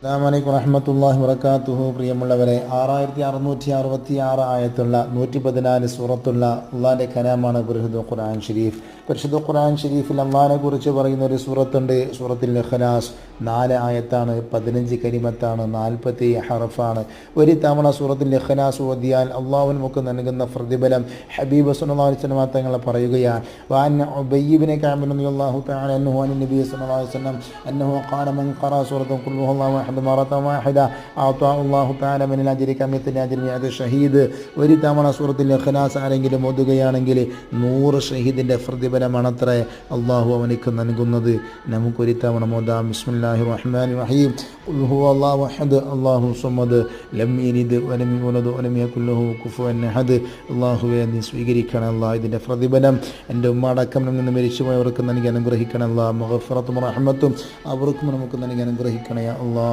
അസ്സാമലൈക്കും വറഹമത്തല്ലാഹി വറക്കാത്തുഹു പ്രിയമുള്ളവരെ ആറായിരത്തി അറുന്നൂറ്റി അറുപത്തി ആറ് ആയത്തുള്ള നൂറ്റി പതിനാല് സൂറത്തുള്ള അള്ളാന്റെ കലാമാണ് പരിശുദ്ധ ഖുർആൻ ഷരീഫ് പരിശുദ്ധ ഖുർആൻ ഷരീഫിൽ അള്ളഹാനെ കുറിച്ച് പറയുന്ന ഒരു സൂറത്തുണ്ട്. സൂറത്തിൽ ഖലാസ് നാല് ആയത്താണ് പതിനഞ്ച് കരിമത്താണ് നാൽപ്പത്തി ഹറഫാണ്. ഒരു തവണ സൂറത്തിൽ ഖലാസ് ഓതിയാൽ അള്ളാഹു നമുക്ക് നൽകുന്ന പ്രതിഫലം ഹബീബ് സുല്ലാ വസ്ലമ തങ്ങളെ പറയുകയാണ്. വാൻ ഉബയ്യിബിനെ കാമിനു അള്ളാഹു തആല അൻഹു അനു നബി അലൈഹി വസല്ലം അന്നഹു ഖാല മൻ ഖറഅ അഹദ് മറത വാഹിദ. അഅതാ അല്ലാഹു തആല മിൻ അജ്രി കമിത്തൽ അജ്രി മിഅത് ഷഹീദ് ഒരു തവണ സൂറത്തിൽ ഇഖ്ലാസ് ആരെങ്കിലും ഓതുകയാണെങ്കിൽ നൂറ് ഷഹീദിന്റെ അത്ര അള്ളാഹു അവനിക്ക് നൽകുന്നത്. നമുക്കൊരു തവണ മോദാം ബിസ്മില്ലാഹി റഹ്മാൻ റഹീം ഖുൽ ഹുവല്ലാഹു അഹദ്. അല്ലാഹു സമദ് ലം യലിദ് വലം യൂലദ് വലം യകുൽ ലഹു കുഫുവൻ അഹദ്. അല്ലാഹുവേ നീ സ്വീകരിക്കണം അല്ലാ ഇതിന്റെ പ്രതിഫലം എന്റെ ഉമ്മ അടക്കം നിന്ന് മരിച്ചുപോയവർക്ക് നൽകി അനുഗ്രഹിക്കണം അല്ലാ മുഹഫറത്തും റഹ്മത്തും അവർക്കും നമുക്ക് നൽകി അനുഗ്രഹിക്കണേ അല്ലാ